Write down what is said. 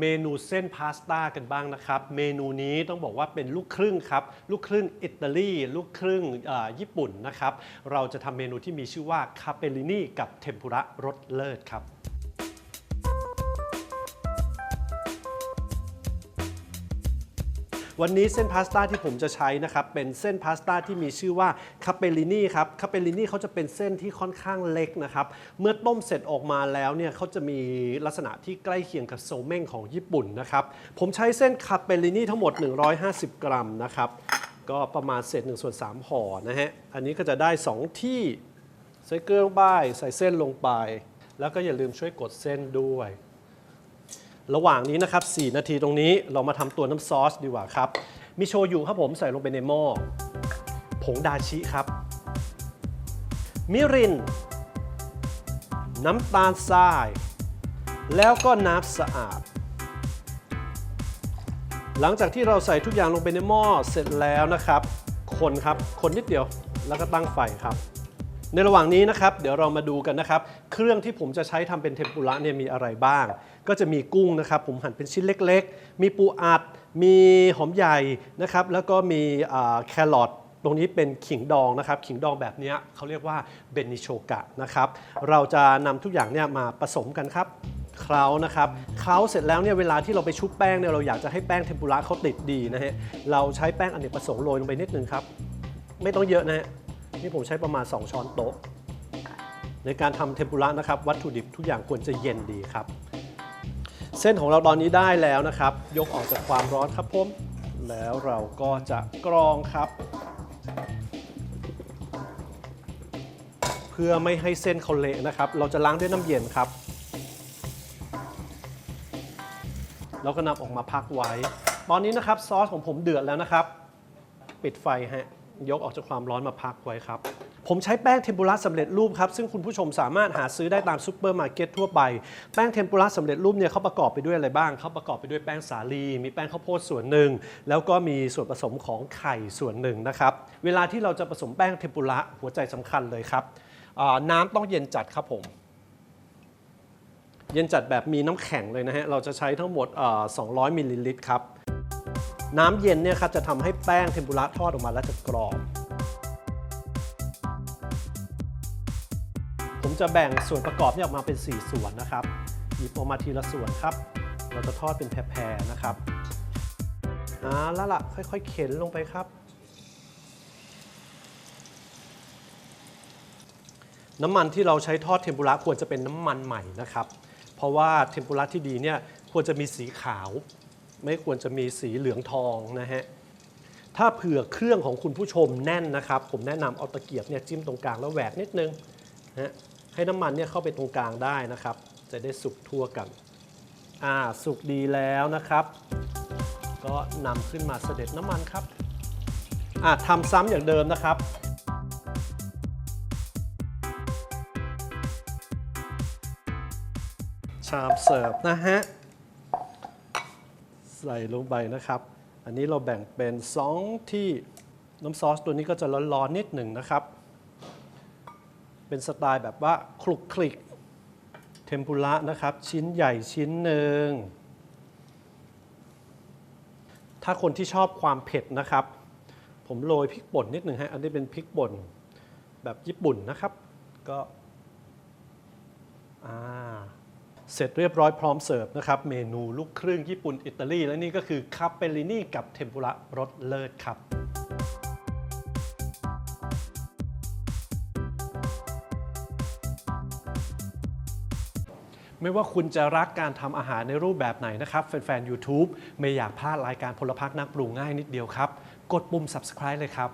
เมนูเส้นพาสต้ากันบ้างนะครับ เมนูนี้ต้องบอกว่าเป็นลูกครึ่งครับ ลูกครึ่งอิตาลีลูกครึ่งญี่ปุ่นนะครับ เราจะทำเมนูที่มีชื่อว่าคาเปลินีกับเทมปุระรสเลิศครับ วันนี้เส้นพาสต้าที่ผมจะใช้นะครับเป็นเส้นพาสต้าที่มีชื่อว่าคาเปลินี่ครับคาเปลินี่เขาจะเป็นเส้นที่ค่อนข้างเล็กนะครับเมื่อต้มเสร็จออกมาแล้วเนี่ยเขาจะมีลักษณะที่ใกล้เคียงกับโซเม้งของญี่ปุ่นนะครับผมใช้เส้นคาเปลินี่ทั้งหมด 150 กรัมนะครับก็ประมาณเศษ1ส่วน3ห่อนะฮะอันนี้ก็จะได้ 2 ที่ใส่เกลือลงไปใส่เส้นลงไป แล้วก็อย่าลืมช่วยกดเส้นด้วย ระหว่างนี้นะครับ 4 นาทีตรงนี้เรามาทำตัวน้ำซอสดีกว่าครับ มีโชยุครับผมใส่ลงไปในหม้อ ผงดาชิครับ มิริน น้ำตาลทราย แล้วก็น้ำสะอาด หลังจากที่เราใส่ทุกอย่างลงไปในหม้อเสร็จแล้วนะครับ คนครับ คนนิดเดียว แล้วก็ตั้งไฟครับ ในระหว่างนี้นะครับเดี๋ยวเรามาดูกันนะครับ เครื่องที่ผมจะใช้ทำเป็นเทมปุระเนี่ยมีอะไรบ้าง ก็จะมีกุ้งนะครับ ผมหั่นเป็นชิ้นเล็ก ๆ มีปูอัด มีหอมใหญ่นะครับ แล้วก็มีแครอทตรงนี้เป็นขิงดองนะครับ ขิงดองแบบนี้เขาเรียกว่าเบนิโชกะนะครับ เราจะนำทุกอย่างเนี่ยมาผสมกันครับเคล้านะครับเคล้าเสร็จแล้วเนี่ยเวลาที่เราไปชุบแป้งเนี่ยเราอยากจะให้แป้งเทมปุระเขาติดดีนะฮะเราใช้แป้งอเนกประสงค์โรยลงไปนิดนึงครับ ไม่ต้องเยอะนะฮะ นี่ผมใช้ประมาณ 2 ช้อนโต๊ะ ในการทำเทมปุระนะครับ วัตถุดิบทุกอย่างควรจะเย็นดีครับ เส้นของเราตอนนี้ได้แล้วนะครับ ยกออกจากความร้อนครับผม แล้วเราก็จะกรองครับ เพื่อไม่ให้เส้นเขาเละนะครับ เราจะล้างด้วยน้ำเย็นครับ แล้วก็นำออกมาพักไว้ ตอนนี้นะครับซอสของผมเดือดแล้วนะครับ ปิดไฟฮะ ยกออกจากความร้อนมาพักไว้ครับ ผมใช้แป้งเทมปุระสำเร็จรูปครับ ซึ่งคุณผู้ชมสามารถหาซื้อได้ตามซูเปอร์มาร์เก็ตทั่วไป แป้งเทมปุระสำเร็จรูปเนี่ยเขาประกอบไปด้วยอะไรบ้างเขาประกอบไปด้วยแป้งสาลี มีแป้งข้าวโพดส่วนหนึ่ง แล้วก็มีส่วนผสมของไข่ส่วนหนึ่งนะครับ เวลาที่เราจะผสมแป้งเทมปุระหัวใจสำคัญเลยครับน้ำต้องเย็นจัดครับผม เย็นจัดแบบมีน้ำแข็งเลยนะฮะ เราจะใช้ทั้งหมด 200มิลลิลิตรครับ น้ำเย็นเนี่ยครับจะทำให้แป้งเทมปุระทอดออกมาแล้วจะกรอบ ผมจะแบ่งส่วนประกอบเนี่ยออกมาเป็น 4 ส่วนนะครับ หยิบออกมาทีละส่วนครับ เราจะทอดเป็นแพรๆนะครับอ่าแล้วล่ะค่อยๆ เข็นลงไปครับ น้ำมันที่เราใช้ทอดเทมปุระควรจะเป็นน้ำมันใหม่นะครับ เพราะว่าเทมปุระที่ดีเนี่ยควรจะมีสีขาว ไม่ควรจะมีสีเหลืองทองนะฮะถ้าเผื่อเครื่องของคุณผู้ชมแน่นนะครับ ผมแนะนำเอาตะเกียบเนี่ยจิ้มตรงกลางแล้วแหวกนิดนึงนะฮะให้น้ำมันเนี่ยเข้าไปตรงกลางได้นะครับ จะได้สุกทั่วกันอ่าสุกดีแล้วนะครับ ก็นำขึ้นมาเสด็จน้ำมันครับอ่าทำซ้ำอย่างเดิมนะครับชามเสิร์ฟนะฮะ ใส่ลงไปนะครับ อันนี้เราแบ่งเป็น 2 ที่น้ำซอสตัวนี้ก็จะร้อนๆนิดหนึ่งนะครับ เป็นสไตล์แบบว่าคลุกคลิกเทมปุระนะครับ ชิ้นใหญ่ชิ้นหนึ่ง ถ้าคนที่ชอบความเผ็ดนะครับ ผมโรยพริกป่นนิดหนึ่งฮะ อันนี้เป็นพริกป่นแบบญี่ปุ่นนะครับ ก็อ่า เสร็จเรียบร้อยพร้อมเสิร์ฟนะครับ เมนูลูกครึ่งญี่ปุ่นอิตาลีและนี่ก็คือคาเปลินี่กับเทมปุระรสเลิศครับไม่ว่าคุณจะรักการทำอาหารในรูปแบบไหนนะครับ แฟนๆ YouTube ไม่อยากพลาดรายการพลพักนักปรุงง่ายนิดเดียวครับ กดปุ่ม subscribe เลยครับ